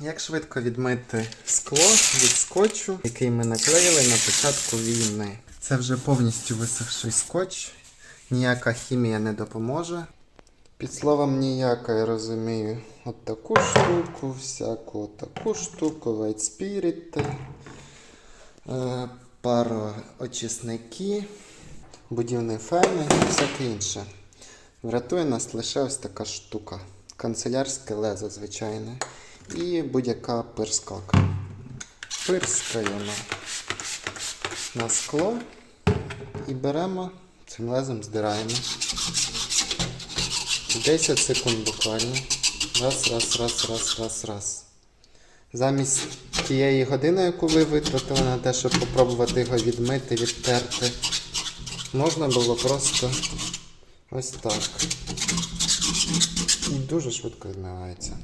Як швидко відмити скло від скотчу, який ми наклеїли на початку війни. Це вже повністю висохший скотч. Ніяка хімія не допоможе. Під словом ніяка я розумію от таку штуку, всяку таку штуку, White Spirit, е, пароочисники, будівні фени і всяке інше. Врятує нас лише ось така штука. Канцелярське лезо звичайне. І будь-яка пирскалка. Пирскаємо на скло і беремо цим лезом здираємо. 10 секунд буквально. Раз, раз, раз, раз, раз, раз. Замість тієї години, яку ви витратили на те, щоб попробувати його відмити, відтерти, можна було просто ось так. І дуже швидко відмивається.